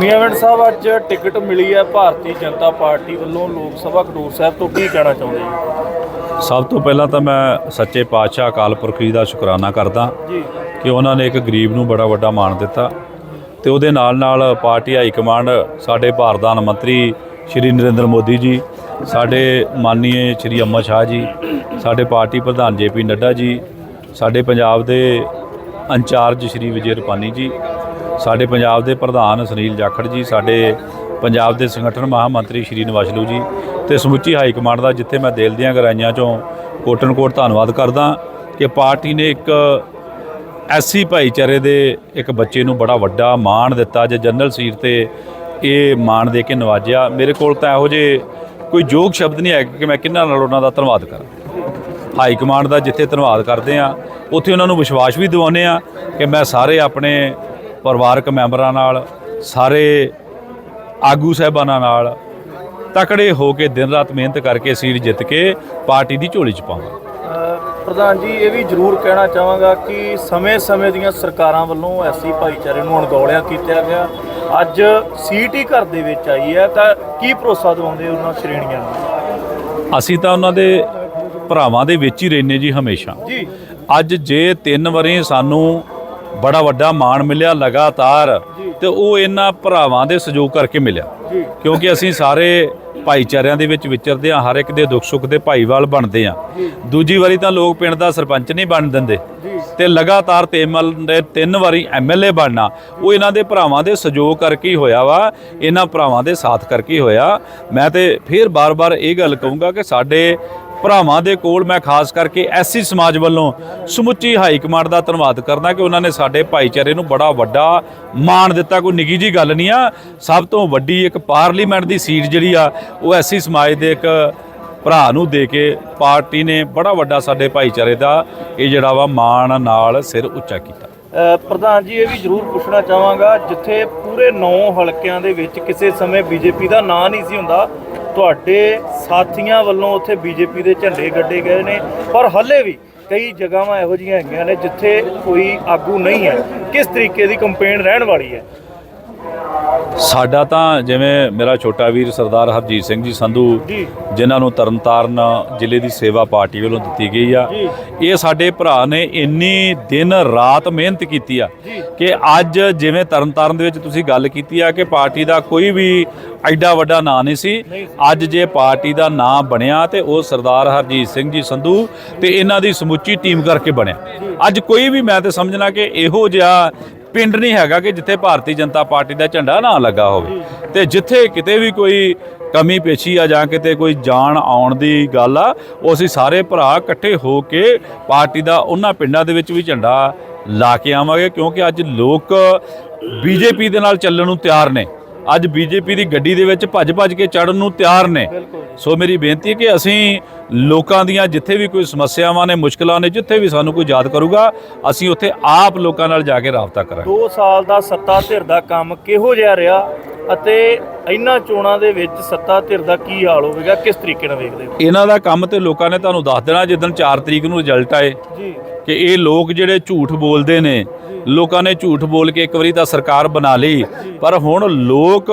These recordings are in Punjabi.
ਮੀਆਂਵਿੰਡ ਸਾਹਿਬ ਅੱਜ ਟਿਕਟ ਮਿਲੀ ਹੈ ਭਾਰਤੀ ਜਨਤਾ ਪਾਰਟੀ ਵੱਲੋਂ ਲੋਕ ਸਭਾ ਖਡੂਰ ਸਾਹਿਬ ਤੋਂ। ਕੀ ਕਹਿਣਾ ਚਾਹੁੰਦੇ ਜੀ ਸਭ ਤੋਂ ਪਹਿਲਾਂ ਤਾਂ ਮੈਂ ਸੱਚੇ ਪਾਤਸ਼ਾਹ ਅਕਾਲ ਪੁਰਖ ਜੀ ਦਾ ਸ਼ੁਕਰਾਨਾ ਕਰਦਾ ਕਿ ਉਹਨਾਂ ਨੇ ਇੱਕ ਗਰੀਬ ਨੂੰ ਬੜਾ ਵੱਡਾ ਮਾਣ ਦਿੱਤਾ ਤੇ ਉਹਦੇ ਨਾਲ ਨਾਲ ਪਾਰਟੀ ਹਾਈ ਕਮਾਂਡ ਸਾਡੇ ਪ੍ਰਧਾਨ ਮੰਤਰੀ ਸ਼੍ਰੀ ਨਰਿੰਦਰ ਮੋਦੀ ਜੀ ਸਾਡੇ ਮਾਨਨੀय ਸ਼੍ਰੀ ਅਮਰ ਸ਼ਾਹ ਜੀ ਸਾਡੇ ਪਾਰਟੀ ਪ੍ਰਧਾਨ ਜੇਪੀ ਨੱਡਾ ਜੀ ਸਾਡੇ ਪੰਜਾਬ ਦੇ ਇੰਚਾਰਜ ਸ਼੍ਰੀ ਵਿਜੇ ਰੁਪਾਨੀ ਜੀ ਸਾਡੇ ਪੰਜਾਬ ਦੇ ਪ੍ਰਧਾਨ ਸੁਨੀਲ ਜਾਖੜ ਜੀ, ਸਾਡੇ ਪੰਜਾਬ ਦੇ ਸੰਗਠਨ ਮਹਾਮੰਤਰੀ ਸ਼੍ਰੀ ਨਿਵਾਸਲੂ ਜੀ ਤੇ ਸਮੁੱਚੀ ਹਾਈ ਕਮਾਂਡ ਦਾ ਜਿੱਥੇ ਮੈਂ ਦਿਲ ਦੀਆਂ ਗਰਾਈਆਂ ਚੋਂ ਕੋਟਨ ਕੋਟ ਧੰਨਵਾਦ ਕਰਦਾ ਕਿ ਪਾਰਟੀ ਨੇ ਇੱਕ ਐਸੀ ਭਾਈਚਾਰੇ ਦੇ ਇੱਕ ਬੱਚੇ ਨੂੰ ਬੜਾ ਵੱਡਾ ਮਾਣ ਦਿੱਤਾ, ਜੇ ਜਨਰਲ ਸੀਟ ਤੇ ਇਹ ਮਾਣ ਦੇ ਕੇ ਨਵਾਜਿਆ। ਮੇਰੇ ਕੋਲ ਤਾਂ ਇਹੋ ਜੇ ਕੋਈ ਯੋਗ ਸ਼ਬਦ ਨਹੀਂ ਹੈ ਕਿ ਮੈਂ ਕਿੰਨਾਂ ਨਾਲ ਉਹਨਾਂ ਦਾ ਧੰਨਵਾਦ ਕਰਾਂ। ਹਾਈ ਕਮਾਂਡ ਦਾ ਜਿੱਥੇ ਧੰਨਵਾਦ ਕਰਦੇ ਆ ਉੱਥੇ ਉਹਨਾਂ ਨੂੰ ਵਿਸ਼ਵਾਸ ਵੀ ਦਿਵਾਉਂਦੇ ਆ ਕਿ ਮੈਂ ਸਾਰੇ ਆਪਣੇ ਪਰਿਵਾਰਕ ਮੈਂਬਰਾਂ ਨਾਲ ਸਾਰੇ ਆਗੂ ਸਾਹਿਬਾਨਾਂ ਨਾਲ ਤਕੜੇ ਹੋ ਕੇ ਦਿਨ ਰਾਤ ਮਿਹਨਤ ਕਰਕੇ ਸੀਟ ਜਿੱਤ ਕੇ ਪਾਰਟੀ ਦੀ ਝੋਲੀ ਚ ਪਾਵਾਂ। ਅਹ ਪ੍ਰਧਾਨ ਜੀ ਇਹ ਵੀ ਜ਼ਰੂਰ ਕਹਿਣਾ ਚਾਹਾਂਗਾ ਕਿ ਸਮੇਂ-ਸਮੇਂ ਦੀਆਂ ਸਰਕਾਰਾਂ ਵੱਲੋਂ ਐਸੀ ਭਾਈਚਾਰੇ ਨੂੰ ਅਣਗੌਲਿਆ ਕੀਤਾ ਗਿਆ। ਅੱਜ ਸੀਟ ਹੀ ਘਰ ਦੇ ਵਿੱਚ ਆਈ ਹੈ ਤਾਂ ਕੀ ਭਰੋਸਾ ਦਿਵਾਉਂਦੇ ਉਹਨਾਂ ਸ਼੍ਰੇਣੀਆਂ ਨੂੰ? ਅਸੀਂ ਤਾਂ ਉਹਨਾਂ ਦੇ ਭਰਾਵਾਂ ਦੇ ਵਿੱਚ ਹੀ ਰਹਿੰਦੇ ਜੀ ਹਮੇਸ਼ਾ। ਜੀ। ਅੱਜ ਜੇ ਤਿੰਨ ਵਾਰੀ ਸਾਨੂੰ ਬੜਾ ਵੱਡਾ ਮਾਣ ਮਿਲਿਆ ਲਗਾਤਾਰ ਤੇ ਉਹ ਇਹਨਾਂ ਭਰਾਵਾਂ ਦੇ ਸਹਿਯੋਗ ਕਰਕੇ ਮਿਲਿਆ। ਕਿਉਂਕਿ ਅਸੀਂ ਸਾਰੇ ਭਾਈਚਾਰਿਆਂ ਦੇ ਵਿੱਚ ਵਿਚਰਦੇ ਹਾਂ ਹਰ ਇੱਕ ਦੇ ਦੁੱਖ ਸੁੱਖ ਦੇ ਭਾਈਵਾਲ ਬਣਦੇ ਹਾਂ। ਦੂਜੀ ਵਾਰੀ ਤਾਂ ਲੋਕ ਪਿੰਡ ਦਾ ਸਰਪੰਚ ਨਹੀਂ ਬਣ ਦਿੰਦੇ। ਤੇ ਲਗਾਤਾਰ ਤੇਮਲ ਦੇ ਤਿੰਨ ਵਾਰੀ ਐਮਐਲਏ ਬਣਨਾ ਉਹ ਇਹਨਾਂ ਦੇ ਭਰਾਵਾਂ ਦੇ ਸਹਿਯੋਗ ਕਰਕੇ ਹੀ ਹੋਇਆ ਵਾ ਇਹਨਾਂ ਭਰਾਵਾਂ ਦੇ ਸਾਥ ਕਰਕੇ ਹੀ ਹੋਇਆ। ਮੈਂ ਤੇ ਫਿਰ ਬਾਰ-ਬਾਰ ਇਹ ਗੱਲ ਕਹੂੰਗਾ ਕਿ ਸਾਡੇ ਭਰਾਵਾਂ ਦੇ ਕੋਲ ਮੈਂ ਖਾਸ ਕਰਕੇ ਐਸੀ ਸਮਾਜ ਵੱਲੋਂ ਸਮੁੱਚੀ ਹਾਈ ਕਮਾਂਡ ਦਾ ਧੰਨਵਾਦ ਕਰਦਾ ਕਿ ਉਹਨਾਂ ਨੇ ਸਾਡੇ ਭਾਈਚਾਰੇ ਨੂੰ ਬੜਾ ਵੱਡਾ ਮਾਣ ਦਿੱਤਾ। ਕੋਈ ਨਿੱਗੀ ਜੀ ਗੱਲ ਨਹੀਂ ਆ। ਸਭ ਤੋਂ ਵੱਡੀ ਇੱਕ ਪਾਰਲੀਮੈਂਟ ਦੀ ਸੀਟ ਜਿਹੜੀ ਆ, ਉਹ ਐਸੀ ਸਮਾਜ ਦੇ ਇੱਕ ਭਰਾ ਨੂੰ ਦੇ ਕੇ ਪਾਰਟੀ ਨੇ ਬੜਾ ਵੱਡਾ ਸਾਡੇ ਭਾਈਚਾਰੇ ਦਾ ਇਹ ਜਿਹੜਾ ਵਾ ਮਾਣ ਨਾਲ ਸਿਰ ਉੱਚਾ ਕੀਤਾ। ਪ੍ਰਧਾਨ ਜੀ, ਇਹ ਵੀ ਜ਼ਰੂਰ ਪੁੱਛਣਾ ਚਾਹਾਂਗਾ, ਜਿੱਥੇ ਪੂਰੇ 9 ਹਲਕਿਆਂ ਦੇ ਵਿੱਚ ਕਿਸੇ ਸਮੇਂ ਬੀਜੇਪੀ ਦਾ ਨਾਂ ਨਹੀਂ ਸੀ ਹੁੰਦਾ ਤੁਹਾਡੇ ਸਾਥੀਆਂ ਵੱਲੋਂ ਉੱਥੇ ਬੀਜੇਪੀ ਦੇ ਝੰਡੇ ਗੱਡੇ ਗਏ ਨੇ, ਪਰ ਹੱਲੇ ਵੀ ਕਈ ਜਗ੍ਹਾਵਾਂ ਇਹੋ ਜਿਹੀਆਂ ਹੈਗੀਆਂ ਨੇ ਜਿੱਥੇ ਕੋਈ ਆਗੂ ਨਹੀਂ ਹੈ। ਕਿਸ ਤਰੀਕੇ ਦੀ ਕੰਪੇਨ ਰਹਿਣ ਵਾਲੀ ਹੈ? ਸਾਡਾ ਤਾਂ ਜਿਵੇਂ ਮੇਰਾ ਛੋਟਾ ਵੀਰ ਸਰਦਾਰ ਹਰਜੀਤ ਸਿੰਘ ਜੀ ਸੰਧੂ ਜਿਨ੍ਹਾਂ ਨੂੰ ਤਰਨਤਾਰਨ ਜ਼ਿਲ੍ਹੇ ਦੀ ਸੇਵਾ ਪਾਰਟੀ ਵੱਲੋਂ ਦਿੱਤੀ ਗਈ ਆ। ਇਹ ਸਾਡੇ ਭਰਾ ਨੇ ਇੰਨੀ ਦਿਨ ਰਾਤ ਮਿਹਨਤ ਕੀਤੀ ਆ। ਕਿ ਅੱਜ ਜਿਵੇਂ ਤਰਨਤਾਰਨ ਦੇ ਵਿੱਚ ਤੁਸੀਂ ਗੱਲ ਕੀਤੀ ਆ ਕਿ ਪਾਰਟੀ ਦਾ ਕੋਈ ਵੀ ਐਡਾ ਵੱਡਾ ਨਾਂ ਨਹੀਂ ਸੀ। ਅੱਜ ਜੇ ਪਾਰਟੀ ਦਾ ਨਾਂ ਬਣਿਆ ਤੇ ਉਹ ਸਰਦਾਰ ਹਰਜੀਤ ਸਿੰਘ ਜੀ ਸੰਧੂ ਤੇ ਇਹਨਾਂ ਦੀ ਸਮੁੱਚੀ ਟੀਮ ਕਰਕੇ ਬਣਿਆ। ਅੱਜ ਕੋਈ ਵੀ ਮੈਂ ਤੇ ਸਮਝਣਾ ਕਿ ਇਹੋ ਜਿਹਾ ਪਿੰਡ ਨਹੀਂ ਹੈਗਾ ਕਿ ਜਿੱਥੇ ਭਾਰਤੀ ਜਨਤਾ ਪਾਰਟੀ ਦਾ ਝੰਡਾ ਨਾ ਲੱਗਾ ਹੋਵੇ। ਤੇ ਜਿੱਥੇ ਕਿਤੇ ਵੀ ਕੋਈ ਕਮੀ ਪੇਸ਼ੀ ਆ ਜਾਂ ਕਿਤੇ ਕੋਈ ਜਾਣ ਆਉਣ ਦੀ ਗੱਲ ਆ, ਉਹ ਅਸੀਂ ਸਾਰੇ ਭਰਾ ਇਕੱਠੇ ਹੋ ਕੇ ਪਾਰਟੀ ਦਾ ਉਹਨਾਂ ਪਿੰਡਾਂ ਦੇ ਵਿੱਚ ਵੀ ਝੰਡਾ ਲਾ ਕੇ ਆਵਾਂਗੇ, ਕਿਉਂਕਿ ਅੱਜ ਲੋਕ ਬੀਜੇਪੀ ਦੇ ਨਾਲ ਚੱਲਣ ਨੂੰ ਤਿਆਰ ਨੇ। ਅੱਜ ਬੀਜੇਪੀ ਦੀ ਗੱਡੀ ਦੇ ਵਿੱਚ ਭੱਜ-ਭੱਜ ਕੇ ਚੜਨ ਨੂੰ ਤਿਆਰ ਨੇ। ਸੋ ਮੇਰੀ ਬੇਨਤੀ ਹੈ ਕਿ ਅਸੀਂ ਲੋਕਾਂ ਦੀਆਂ ਜਿੱਥੇ ਵੀ ਕੋਈ ਸਮੱਸਿਆਵਾਂ ਨੇ ਮੁਸ਼ਕਲਾਂ ਨੇ ਜਿੱਥੇ ਵੀ ਸਾਨੂੰ ਕੋਈ ਯਾਦ ਕਰੂਗਾ ਅਸੀਂ ਉੱਥੇ ਆਪ ਲੋਕਾਂ ਨਾਲ ਜਾ ਕੇ ਰਾਬਤਾ ਕਰਾਂਗੇ। 2 ਸਾਲ ਦਾ ਸੱਤਾ ਧਿਰ ਦਾ ਕੰਮ ਕਿਹੋ ਜਿਹਾ ਰਿਹਾ ਅਤੇ ਇਹਨਾਂ ਚੋਣਾਂ ਦੇ ਵਿੱਚ ਸੱਤਾ ਧਿਰ ਦਾ ਕੀ ਹਾਲ ਹੋਵੇਗਾ ਕਿਸ ਤਰੀਕੇ ਨਾਲ ਵੇਖਦੇ ਹੋ? ਇਹਨਾਂ ਦਾ ਕੰਮ ਤੇ ਲੋਕਾਂ ਨੇ ਤੁਹਾਨੂੰ ਦੱਸ ਦੇਣਾ ਜਿੱਦਣ 4 ਤਰੀਕ ਨੂੰ ਰਿਜ਼ਲਟ ਆਏ ਜੀ। ਕਿ ਇਹ ਲੋਕ ਜਿਹੜੇ ਝੂਠ ਬੋਲਦੇ ਨੇ ਲੋਕਾਂ ਨੇ ਝੂਠ ਬੋਲ ਕੇ ਇੱਕ ਵਾਰੀ ਤਾਂ ਸਰਕਾਰ ਬਣਾ ਲਈ। ਪਰ ਹੁਣ ਲੋਕ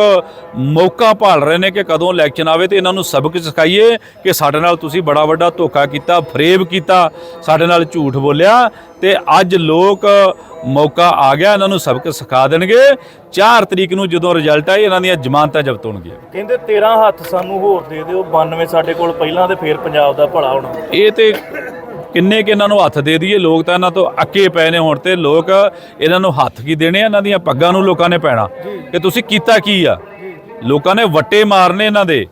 ਮੌਕਾ ਭਾਲ ਰਹੇ ਨੇ ਕਿ ਕਦੋਂ ਇਲੈਕਸ਼ਨ ਆਵੇ ਤੇ ਇਹਨਾਂ ਨੂੰ ਸਬਕ ਸਿਖਾਈਏ ਕਿ ਸਾਡੇ ਨਾਲ ਤੁਸੀਂ ਬੜਾ ਵੱਡਾ ਧੋਖਾ ਕੀਤਾ ਫਰੇਬ ਕੀਤਾ ਸਾਡੇ ਨਾਲ ਝੂਠ ਬੋਲਿਆ ਤੇ ਅੱਜ ਲੋਕ ਮੌਕਾ ਆ ਗਿਆ ਇਹਨਾਂ ਨੂੰ ਸਬਕ ਸਿਖਾ ਦੇਣਗੇ। 4 ਤਰੀਕ ਨੂੰ ਜਦੋਂ ਰਿਜ਼ਲਟ ਆਏ ਇਹਨਾਂ ਦੀਆਂ ਜ਼ਮਾਨਤਾਂ ਜ਼ਬਤ ਹੋਣਗੀਆਂ। ਕਹਿੰਦੇ 13 ਹੱਥ ਸਾਨੂੰ ਹੋਰ ਦੇ ਦਿਓ 92 ਸਾਡੇ ਕੋਲ ਪਹਿਲਾਂ ਤੇ ਫੇਰ ਪੰਜਾਬ ਦਾ ਭਲਾ ਹੋਣਾ। ਇਹ ਤੇ ਕਿੰਨੇ ਕਿ ਇਹਨਾਂ ਨੂੰ ਹੱਥ ਦੇ ਦਈਏ ਲੋਕ ਤਾਂ ਇਹਨਾਂ ਤੋਂ ਅੱਕੇ ਪਏ ਨੇ ਹੁਣ ਤੇ ਲੋਕ ਇਹਨਾਂ ਨੂੰ ਹੱਥ ਕੀ ਦੇਣੇ ਆ, ਇਹਨਾਂ ਦੀਆਂ ਪੱਗਾਂ ਨੂੰ ਲੋਕਾਂ ਨੇ ਪੈਣਾ। ਕਿ ਤੁਸੀਂ ਕੀਤਾ ਕੀ ਆ? ਲੋਕਾਂ ਨੇ ਵੱਟੇ ਮਾਰਨੇ ਇਹਨਾਂ ਦੇ।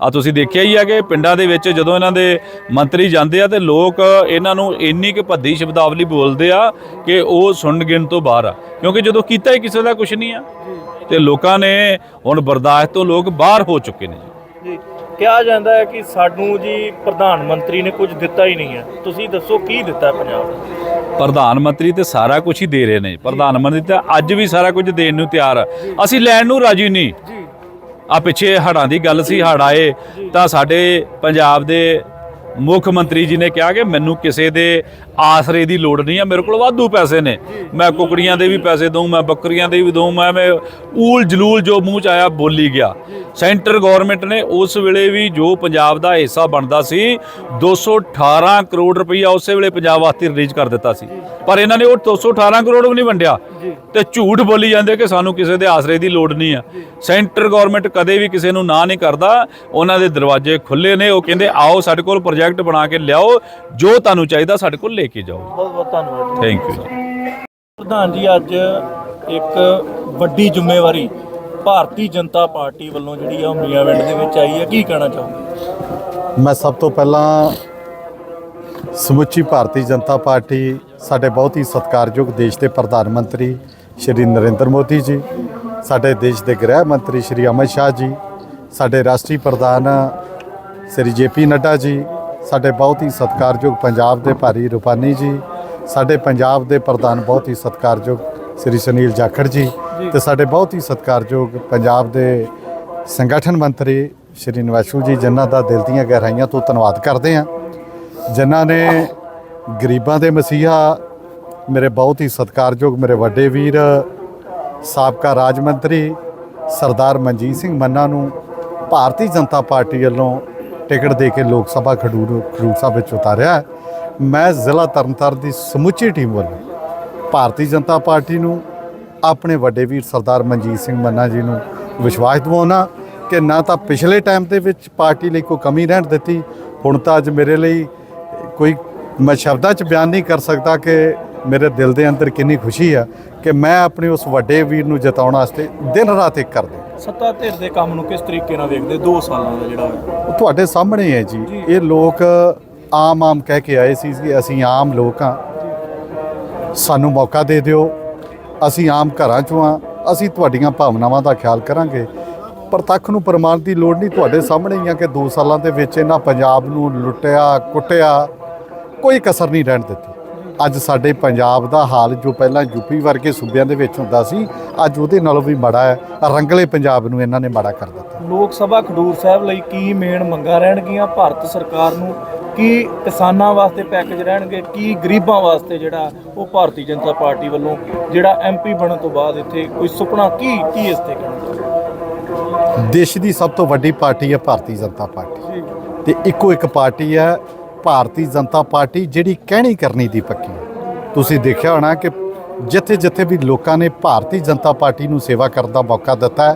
ਆ ਤੁਸੀਂ ਦੇਖਿਆ ਹੀ ਆ ਕਿ ਪਿੰਡਾਂ ਦੇ ਵਿੱਚ ਜਦੋਂ ਇਹਨਾਂ ਦੇ ਮੰਤਰੀ ਜਾਂਦੇ ਆ ਤੇ ਲੋਕ ਇਹਨਾਂ ਨੂੰ ਇੰਨੀ ਕਿ ਭੱਦੀ ਸ਼ਬਦਾਵਲੀ ਬੋਲਦੇ ਆ ਕਿ ਉਹ ਸੁਣਨ ਗਿਣ ਤੋਂ ਬਾਹਰ ਆ। ਕਿਉਂਕਿ ਜਦੋਂ ਕੀਤਾ ਹੀ ਕਿਸੇ ਦਾ ਕੁਝ ਨਹੀਂ ਆ। ਤੇ ਲੋਕਾਂ ਨੇ ਹੁਣ ਬਰਦਾਸ਼ਤ ਤੋਂ ਲੋਕ ਬਾਹਰ ਹੋ ਚੁੱਕੇ ਨੇ ਜੀ। ਕਿਹਾ ਜਾਂਦਾ ਹੈ ਕਿ ਸਾਨੂੰ ਜੀ ਪ੍ਰਧਾਨ ਮੰਤਰੀ ਨੇ ਕੁਝ ਦਿੱਤਾ ਹੀ ਨਹੀਂ ਹੈ। ਤੁਸੀਂ ਦੱਸੋ ਕੀ ਦਿੱਤਾ ਪੰਜਾਬ ਨੂੰ? ਪ੍ਰਧਾਨ ਮੰਤਰੀ ਤੇ ਸਾਰਾ ਕੁਝ ਹੀ ਦੇ ਰਹੇ ਨੇ ਪ੍ਰਧਾਨ ਮੰਤਰੀ ਤਾਂ ਅੱਜ ਵੀ ਸਾਰਾ ਕੁਝ ਦੇਣ ਨੂੰ ਤਿਆਰ ਆ। ਅਸੀਂ ਲੈਣ ਨੂੰ ਰਾਜੀ ਨਹੀਂ। ਆ ਪਿੱਛੇ ਹੜਾਂ ਦੀ ਗੱਲ ਸੀ ਹੜ ਆਏ ਤਾਂ ਸਾਡੇ ਪੰਜਾਬ ਦੇ ਮੁੱਖ ਮੰਤਰੀ ਜੀ ਨੇ ਕਿਹਾ ਕਿ ਮੈਨੂੰ ਕਿਸੇ ਦੇ ਆਸਰੇ ਦੀ ਲੋੜ ਨਹੀਂ ਹੈ ਮੇਰੇ ਕੋਲ ਵਾਧੂ ਪੈਸੇ ਨੇ। ਮੈਂ ਕੁਕੜੀਆਂ ਦੇ ਵੀ ਪੈਸੇ ਦਊਂ ਮੈਂ ਬੱਕਰੀਆਂ ਦੇ ਵੀ ਦਊਂ ਮੈਂ ਮੈਂ ਊਲ ਜਲੂਲ ਜੋ ਮੂੰਹ ਚ ਆਇਆ ਬੋਲੀ ਗਿਆ। ਸੈਂਟਰ ਗਵਰਨਮੈਂਟ ਨੇ ਉਸ ਵੇਲੇ ਵੀ ਜੋ ਪੰਜਾਬ ਦਾ ਹਿੱਸਾ ਬਣਦਾ ਸੀ 218 ਕਰੋੜ ਰੁਪਈਆ ਉਸੇ ਵੇਲੇ ਪੰਜਾਬ ਵਾਸਤੇ ਰਿਲੀਜ਼ ਕਰ ਦਿੱਤਾ ਸੀ। ਪਰ ਇਹਨਾਂ ਨੇ ਉਹ 218 ਕਰੋੜ ਵੀ ਨਹੀਂ ਵੰਡਿਆ। ਤੇ ਝੂਠ ਬੋਲੀ ਜਾਂਦੇ ਕਿ ਸਾਨੂੰ ਕਿਸੇ ਦੇ ਆਸਰੇ ਦੀ ਲੋੜ ਨਹੀਂ ਆ। ਸੈਂਟਰ ਗਵਰਨਮੈਂਟ ਕਦੇ ਵੀ ਕਿਸੇ ਨੂੰ ਨਾ ਨਹੀਂ ਕਰਦਾ। ਉਹਨਾਂ ਦੇ ਦਰਵਾਜ਼ੇ ਖੁੱਲੇ ਨੇ ਉਹ ਕਹਿੰਦੇ ਆਓ ਸਾਡੇ ਕੋਲ ਪ੍ਰੋਜੈਕਟ ਬਣਾ ਕੇ ਲਿਆਓ ਜੋ ਤੁਹਾਨੂੰ ਚਾਹੀਦਾ ਸਾਡੇ ਕੋਲ ਲੈ ਕੇ ਜਾਓ। ਬਹੁਤ ਬਹੁਤ ਧੰਨਵਾਦ ਥੈਂਕ ਯੂ ਪ੍ਰਧਾਨ ਜੀ ਅੱਜ ਇੱਕ ਵੱਡੀ ਜ਼ਿੰਮੇਵਾਰੀ ਭਾਰਤੀ ਜਨਤਾ ਪਾਰਟੀ ਵੱਲੋਂ ਜਿਹੜੀ ਆ ਉਹ ਮੀਆਂਵਿੰਡ ਦੇ ਵਿੱਚ ਆਈ ਹੈ। ਕੀ ਕਹਿਣਾ ਚਾਹੋਗੇ? ਮੈਂ ਸਭ ਤੋਂ ਪਹਿਲਾਂ ਸਮੁੱਚੀ ਭਾਰਤੀ ਜਨਤਾ ਪਾਰਟੀ ਸਾਡੇ ਬਹੁਤ ਹੀ ਸਤਿਕਾਰਯੋਗ ਦੇਸ਼ ਦੇ ਪ੍ਰਧਾਨ ਮੰਤਰੀ ਸ਼੍ਰੀ ਨਰਿੰਦਰ ਮੋਦੀ ਜੀ ਸਾਡੇ ਦੇਸ਼ ਦੇ ਗ੍ਰਹਿ ਮੰਤਰੀ ਸ਼੍ਰੀ ਅਮਿਤ ਸ਼ਾਹ ਜੀ ਸਾਡੇ ਰਾਸ਼ਟਰੀ ਪ੍ਰਧਾਨ ਸ਼੍ਰੀ ਜੇਪੀ ਨੱਡਾ ਜੀ ਸਾਡੇ ਬਹੁਤ ਹੀ ਸਤਿਕਾਰਯੋਗ ਪੰਜਾਬ ਦੇ ਭਾਰੀ ਰੂਪਾਨੀ ਜੀ ਸਾਡੇ ਪੰਜਾਬ ਦੇ ਪ੍ਰਧਾਨ ਬਹੁਤ ਹੀ ਸਤਿਕਾਰਯੋਗ ਸ਼੍ਰੀ ਸੁਨੀਲ ਜਾਖੜ ਜੀ ਤੇ ਸਾਡੇ ਬਹੁਤ ਹੀ ਸਤਿਕਾਰਯੋਗ ਪੰਜਾਬ ਦੇ ਸੰਗਠਨ ਮੰਤਰੀ ਸ਼੍ਰੀ ਨਿਵਾਸੂ ਜੀ ਜਿਨ੍ਹਾਂ ਦਾ ਦਿਲ ਦੀਆਂ ਗਹਿਰਾਈਆਂ ਤੋਂ ਧੰਨਵਾਦ ਕਰਦੇ ਹਾਂ ਜਿਨ੍ਹਾਂ ਨੇ ਗਰੀਬਾਂ ਦੇ ਮਸੀਹਾ ਮੇਰੇ ਬਹੁਤ ਹੀ ਸਤਿਕਾਰਯੋਗ ਮੇਰੇ ਵੱਡੇ ਵੀਰ ਸਾਬਕਾ ਰਾਜ ਮੰਤਰੀ ਸਰਦਾਰ ਮਨਜੀਤ ਸਿੰਘ ਮੰਨਾ ਨੂੰ ਭਾਰਤੀ ਜਨਤਾ ਪਾਰਟੀ ਵੱਲੋਂ ਟਿਕਟ ਦੇ ਕੇ ਲੋਕ ਸਭਾ ਖਡੂਰ ਖਡੂਰ ਸਾਹਿਬ ਵਿੱਚ ਉਤਾਰਿਆ ਮੈਂ ਜ਼ਿਲ੍ਹਾ ਤਰਨਤਾਰਨ ਦੀ ਸਮੁੱਚੀ ਟੀਮ ਵੱਲੋਂ ਭਾਰਤੀ ਜਨਤਾ ਪਾਰਟੀ ਨੂੰ, ਆਪਣੇ ਵੱਡੇ ਵੀਰ ਸਰਦਾਰ ਮਨਜੀਤ ਸਿੰਘ ਮੰਨਾ ਜੀ ਨੂੰ ਵਿਸ਼ਵਾਸ ਦਿਵਾਉਣਾ ਕਿ ਨਾ ਤਾਂ ਪਿਛਲੇ ਟਾਈਮ ਦੇ ਵਿੱਚ ਪਾਰਟੀ ਲਈ ਕੋਈ ਕਮੀ ਰਹਿਣ ਦਿੱਤੀ, ਹੁਣ ਤਾਂ ਅੱਜ ਮੇਰੇ ਲਈ ਕੋਈ ਮੈਂ ਸ਼ਬਦਾਂ 'ਚ ਬਿਆਨ ਨਹੀਂ ਕਰ ਸਕਦਾ ਕਿ ਮੇਰੇ ਦਿਲ ਦੇ ਅੰਦਰ ਕਿੰਨੀ ਖੁਸ਼ੀ ਆ ਕਿ ਮੈਂ ਆਪਣੇ ਉਸ ਵੱਡੇ ਵੀਰ ਨੂੰ ਜਿਤਾਉਣ ਵਾਸਤੇ ਦਿਨ ਰਾਤ ਇੱਕ ਕਰਦਾ। ਸੱਤਾ ਧਿਰ ਦੇ ਕੰਮ ਨੂੰ ਕਿਸ ਤਰੀਕੇ ਨਾਲ ਵੇਖਦੇ? 2 ਸਾਲਾਂ ਦਾ ਜਿਹੜਾ ਉਹ ਤੁਹਾਡੇ ਸਾਹਮਣੇ ਹੈ ਜੀ। ਇਹ ਲੋਕ ਆਮ ਆਮ ਕਹਿ ਕੇ ਆਏ ਸੀ ਕਿ ਅਸੀਂ ਆਮ ਲੋਕ ਹਾਂ। ਸਾਨੂੰ ਮੌਕਾ ਦੇ ਦਿਓ। ਅਸੀਂ ਆਮ ਘਰਾਂ ਚੋਂ ਆ ਅਸੀਂ ਤੁਹਾਡੀਆਂ ਭਾਵਨਾਵਾਂ ਦਾ ਖਿਆਲ ਕਰਾਂਗੇ। ਪ੍ਰਤੱਖ ਨੂੰ ਪ੍ਰਮਾਣ ਦੀ ਲੋੜ ਨਹੀਂ। ਤੁਹਾਡੇ ਸਾਹਮਣੇ ਹੀ ਆ ਕਿ 2 ਸਾਲਾਂ ਦੇ ਵਿੱਚ ਇਹਨਾਂ ਪੰਜਾਬ ਨੂੰ ਲੁੱਟਿਆ ਕੁੱਟਿਆ ਕੋਈ ਕਸਰ ਨਹੀਂ ਰਹਿਣ ਦਿੱਤੀ। ਅੱਜ ਸਾਡੇ ਪੰਜਾਬ ਦਾ ਹਾਲ ਜੋ ਪਹਿਲਾਂ ਯੂਪੀ ਵਰਗੇ ਸੂਬਿਆਂ ਦੇ ਵਿੱਚ ਹੁੰਦਾ ਸੀ ਅੱਜ ਉਹਦੇ ਨਾਲੋਂ ਵੀ ਮਾੜਾ ਹੈ। ਰੰਗਲੇ ਪੰਜਾਬ ਨੂੰ ਇਹਨਾਂ ਨੇ ਮਾੜਾ ਕਰ ਦਿੱਤਾ। ਲੋਕ ਸਭਾ ਖਡੂਰ ਸਾਹਿਬ ਲਈ ਕੀ ਮੇਨ ਮੰਗਾਂ ਰਹਿਣਗੀਆਂ? ਭਾਰਤ ਸਰਕਾਰ ਨੂੰ ਕੀ ਕਿਸਾਨਾਂ ਵਾਸਤੇ ਪੈਕੇਜ ਰਹਿਣਗੇ? ਕੀ ਗਰੀਬਾਂ ਵਾਸਤੇ ਜਿਹੜਾ ਉਹ ਭਾਰਤੀ ਜਨਤਾ ਪਾਰਟੀ ਵੱਲੋਂ ਜਿਹੜਾ ਐਮਪੀ ਬਣਨ ਤੋਂ ਬਾਅਦ ਇੱਥੇ ਕੋਈ ਸੁਪਨਾ ਕੀ ਕੀ ਇਸ ਤੇ ਕਹਿਣਾ ਦੇਸ਼ ਦੀ ਸਭ ਤੋਂ ਵੱਡੀ ਪਾਰਟੀ ਹੈ ਭਾਰਤੀ ਜਨਤਾ ਪਾਰਟੀ। ਤੇ ਇੱਕੋ ਇੱਕ ਪਾਰਟੀ ਹੈ ਭਾਰਤੀ ਜਨਤਾ ਪਾਰਟੀ ਜਿਹੜੀ ਕਹਿਣੀ ਕਰਨੀ ਦੀ ਪੱਕੀ ਤੁਸੀਂ ਦੇਖਿਆ ਹੋਣਾ ਕਿ ਜਿੱਥੇ ਜਿੱਥੇ ਵੀ ਲੋਕਾਂ ਨੇ ਭਾਰਤੀ ਜਨਤਾ ਪਾਰਟੀ ਨੂੰ ਸੇਵਾ ਕਰਨ ਦਾ ਮੌਕਾ ਦਿੱਤਾ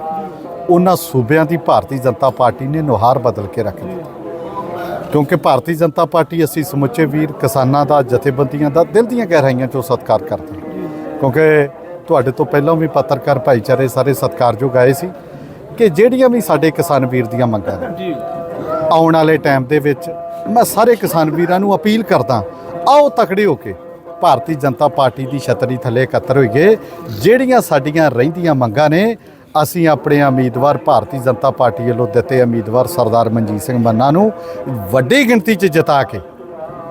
ਉਹਨਾਂ ਸੂਬਿਆਂ ਦੀ ਭਾਰਤੀ ਜਨਤਾ ਪਾਰਟੀ ਨੇ ਨੁਹਾਰ ਬਦਲ ਕੇ ਰੱਖ ਦਿੱਤੀ। ਕਿਉਂਕਿ ਭਾਰਤੀ ਜਨਤਾ ਪਾਰਟੀ ਅਸੀਂ ਸਮੁੱਚੇ ਵੀਰ ਕਿਸਾਨਾਂ ਦਾ ਜਥੇਬੰਦੀਆਂ ਦਾ ਦਿਲ ਦੀਆਂ ਗਹਿਰਾਈਆਂ ਚੋਂ ਸਤਿਕਾਰ ਕਰਦੇ ਹਾਂ। ਕਿਉਂਕਿ ਤੁਹਾਡੇ ਤੋਂ ਪਹਿਲਾਂ ਵੀ ਪੱਤਰਕਾਰ ਭਾਈਚਾਰੇ ਸਾਰੇ ਸਤਿਕਾਰਯੋਗ ਆਏ ਸੀ ਕਿ ਜਿਹੜੀਆਂ ਵੀ ਸਾਡੇ ਕਿਸਾਨ ਵੀਰ ਦੀਆਂ ਮੰਗਾਂ ਨੇ ਆਉਣ ਵਾਲੇ ਟਾਈਮ ਦੇ ਵਿੱਚ ਮੈਂ ਸਾਰੇ ਕਿਸਾਨ ਵੀਰਾਂ ਨੂੰ ਅਪੀਲ ਕਰਦਾ, ਆਓ ਤਕੜੇ ਹੋ ਕੇ ਭਾਰਤੀ ਜਨਤਾ ਪਾਰਟੀ ਦੀ ਛਤਰੀ ਥੱਲੇ ਇਕੱਤਰ ਹੋਈਏ, ਜਿਹੜੀਆਂ ਸਾਡੀਆਂ ਰਹਿੰਦੀਆਂ ਮੰਗਾਂ ਨੇ, ਅਸੀਂ ਆਪਣੇ ਉਮੀਦਵਾਰ ਭਾਰਤੀ ਜਨਤਾ ਪਾਰਟੀ ਵੱਲੋਂ ਦਿੱਤੇ ਉਮੀਦਵਾਰ ਸਰਦਾਰ ਮਨਜੀਤ ਸਿੰਘ ਮੰਨਾ ਨੂੰ ਵੱਡੀ ਗਿਣਤੀ 'ਚ ਜਿਤਾ ਕੇ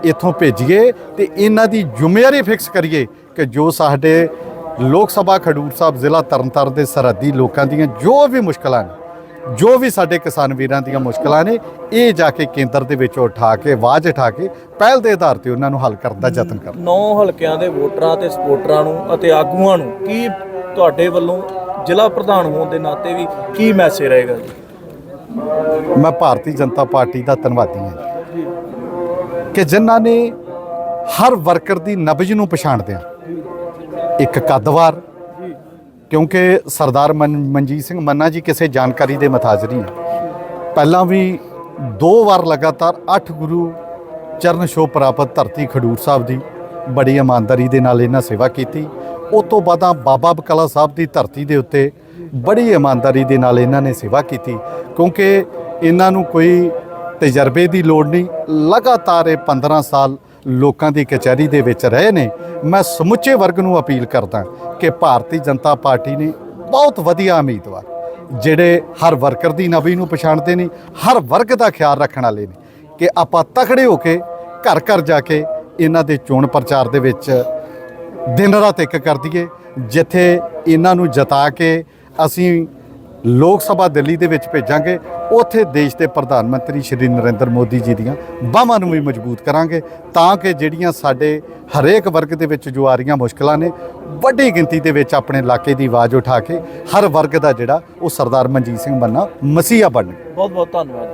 ਇੱਥੋਂ ਭੇਜੀਏ ਤੇ ਇਹਨਾਂ ਦੀ ਜ਼ਿੰਮੇਵਾਰੀ ਫਿਕਸ ਕਰੀਏ ਕਿ ਜੋ ਸਾਡੇ ਲੋਕ ਸਭਾ ਖਡੂਰ ਸਾਹਿਬ ਜ਼ਿਲ੍ਹਾ ਤਰਨਤਾਰਨ ਦੇ ਸਰਹੱਦੀ ਲੋਕਾਂ ਦੀਆਂ ਜੋ ਵੀ ਮੁਸ਼ਕਲਾਂ ਨੇ ਜੋ ਵੀ ਸਾਡੇ ਕਿਸਾਨ ਵੀਰਾਂ ਦੀਆਂ ਮੁਸ਼ਕਲਾਂ ਨੇ ਇਹ ਜਾ ਕੇ ਕੇਂਦਰ ਦੇ ਵਿੱਚ ਉਠਾ ਕੇ ਆਵਾਜ਼ ਉਠਾ ਕੇ ਪਹਿਲ ਦੇ ਆਧਾਰ ਤੇ ਉਹਨਾਂ ਨੂੰ ਹੱਲ ਕਰਨ ਦਾ ਯਤਨ ਕਰਨਾ। ਨੌ ਹਲਕਿਆਂ ਦੇ ਵੋਟਰਾਂ ਤੇ ਸਪੋਰਟਰਾਂ ਨੂੰ ਅਤੇ ਆਗੂਆਂ ਨੂੰ ਕੀ ਤੁਹਾਡੇ ਵੱਲੋਂ ਜ਼ਿਲ੍ਹਾ ਪ੍ਰਧਾਨ ਹੋਣ ਦੇ ਨਾਤੇ ਵੀ ਕੀ ਮੈਸੇਜ ਰਹੇਗਾ ਜੀ? ਮੈਂ ਭਾਰਤੀ ਜਨਤਾ ਪਾਰਟੀ ਦਾ ਧੰਨਵਾਦੀ ਹਾਂ ਕਿ ਜਿਨ੍ਹਾਂ ਨੇ ਹਰ ਵਰਕਰ ਦੀ ਨਬਜ ਨੂੰ ਪਛਾਣਦਿਆਂ ਇੱਕ ਕੱਦਵਾਰ ਕਿਉਂਕਿ ਸਰਦਾਰ ਮਨ- ਮਨਜੀਤ ਸਿੰਘ ਮੰਨਾ ਜੀ ਕਿਸੇ ਜਾਣਕਾਰੀ ਦੇ ਮਤਾਜ ਨਹੀਂ ਪਹਿਲਾਂ ਵੀ ਦੋ ਵਾਰ ਲਗਾਤਾਰ 8 ਗੁਰੂ ਚਰਨ ਛੋਹ ਪ੍ਰਾਪਤ ਧਰਤੀ ਖਡੂਰ ਸਾਹਿਬ ਦੀ ਬੜੀ ਇਮਾਨਦਾਰੀ ਦੇ ਨਾਲ ਇਹਨਾਂ ਸੇਵਾ ਕੀਤੀ। ਉਸ ਤੋਂ ਬਾਅਦਾਂ ਬਾਬਾ ਬਕਾਲਾ ਸਾਹਿਬ ਦੀ ਧਰਤੀ ਦੇ ਉੱਤੇ ਬੜੀ ਇਮਾਨਦਾਰੀ ਦੇ ਨਾਲ ਇਹਨਾਂ ਨੇ ਸੇਵਾ ਕੀਤੀ। ਕਿਉਂਕਿ ਇਹਨਾਂ ਨੂੰ ਕੋਈ ਤਜਰਬੇ ਦੀ ਲੋੜ ਨਹੀਂ। ਲਗਾਤਾਰ ਇਹ 15 ਸਾਲ ਲੋਕਾਂ ਦੀ ਕਚਹਿਰੀ ਦੇ ਵਿੱਚ ਰਹੇ ਨੇ, ਮੈਂ ਸਮੁੱਚੇ ਵਰਗ ਨੂੰ ਅਪੀਲ ਕਰਦਾ ਕਿ ਭਾਰਤੀ ਜਨਤਾ ਪਾਰਟੀ ਨੇ ਬਹੁਤ ਵਧੀਆ ਉਮੀਦਵਾਰ, ਜਿਹੜੇ ਹਰ ਵਰਕਰ ਦੀ ਨਬੀ ਨੂੰ ਪਛਾਣਦੇ ਨੇ, ਹਰ ਵਰਗ ਦਾ ਖਿਆਲ ਰੱਖਣ ਵਾਲੇ ਨੇ ਕਿ ਆਪਾਂ ਤਕੜੇ ਹੋ ਕੇ ਘਰ ਘਰ ਜਾ ਕੇ ਇਹਨਾਂ ਦੇ ਚੋਣ ਪ੍ਰਚਾਰ ਦੇ ਵਿੱਚ ਦਿਨ ਰਾਤ ਇੱਕ ਕਰ ਦਈਏ, ਜਿੱਥੇ ਇਹਨਾਂ ਨੂੰ ਜਤਾ ਕੇ ਅਸੀਂ ਲੋਕ ਸਭਾ ਦਿੱਲੀ ਦੇ ਵਿੱਚ ਭੇਜਾਂਗੇ। ਉੱਥੇ ਦੇਸ਼ ਦੇ ਪ੍ਰਧਾਨ ਮੰਤਰੀ ਸ਼੍ਰੀ ਨਰਿੰਦਰ ਮੋਦੀ ਜੀ ਦੀਆਂ ਬਾਹਾਂ ਨੂੰ ਵੀ ਮਜ਼ਬੂਤ ਕਰਾਂਗੇ ਤਾਂ ਕਿ ਜਿਹੜੀਆਂ ਸਾਡੇ ਹਰੇਕ ਵਰਗ ਦੇ ਵਿੱਚ ਜੋ ਆ ਰਹੀਆਂ ਮੁਸ਼ਕਲਾਂ ਨੇ, ਵੱਡੀ ਗਿਣਤੀ ਦੇ ਵਿੱਚ ਆਪਣੇ ਇਲਾਕੇ ਦੀ ਆਵਾਜ਼ ਉਠਾ ਕੇ ਹਰ ਵਰਗ ਦਾ ਜਿਹੜਾ ਉਹ ਸਰਦਾਰ ਮਨਜੀਤ ਸਿੰਘ ਬੰਨਾ ਮਸੀਹਾ ਬਣ ਬਹੁਤ ਬਹੁਤ ਧੰਨਵਾਦ।